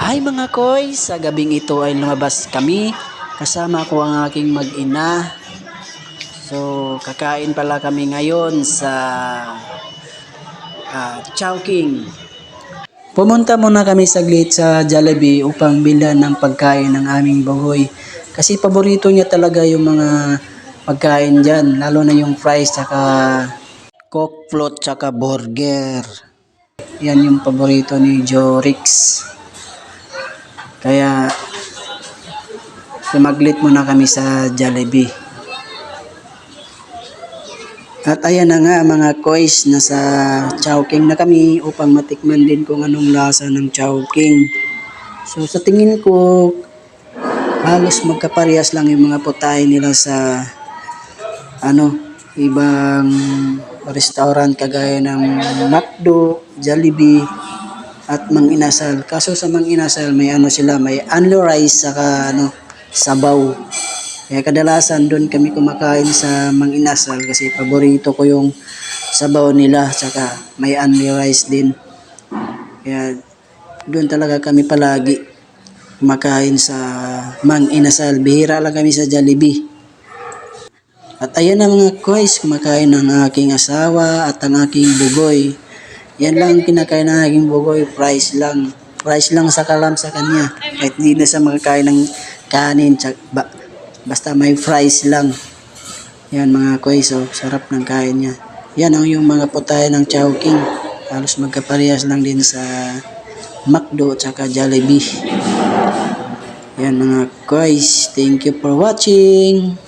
Hi mga koy, sa gabing ito ay lumabas kami. Kasama ko ang aking mag-ina. So, kakain pala kami ngayon sa uh, Chowking. Pumunta muna kami saglit sa Jollibee upang bilhan ng pagkain ng aming buhoy. Kasi paborito niya talaga yung mga pagkain dyan. Lalo na yung fries, tsaka coke float, tsaka burger. Yan yung paborito ni Jorix. Kaya sumaglit muna kami sa Jollibee. At ayan na nga mga kois, nasa Chowking na kami upang matikman din kung anong lasa ng Chowking. So sa tingin ko, halos magkaparehas lang yung mga putahe nila sa ano, ibang restaurant kagaya ng McDo, Jollibee, at Mang Inasal. Kaso sa Mang Inasal may ano sila, may unlo rice saka ano, sabaw. Kaya kadalasan doon kami kumakain sa Mang Inasal kasi paborito ko yung sabaw nila saka may unli rice din. Kaya doon talaga kami palagi kumakain sa Mang Inasal. Bihira lang kami sa Jollibee. At ayan na mga guys, kumakain ng aking asawa at ang aking bugoy. Yan lang ang kinakain ng aking bugoy, price lang. Price lang sa kalam sa kanya. Kahit hindi na sa makakain ng kanin, tsak, ba, basta may fries lang. Yan mga guys, oh, sarap ng kain niya. Yan ang yung mga putahe ng Chowking. Halos magkaparehas lang din sa McDo at saka Jollibee. Yan mga guys, thank you for watching.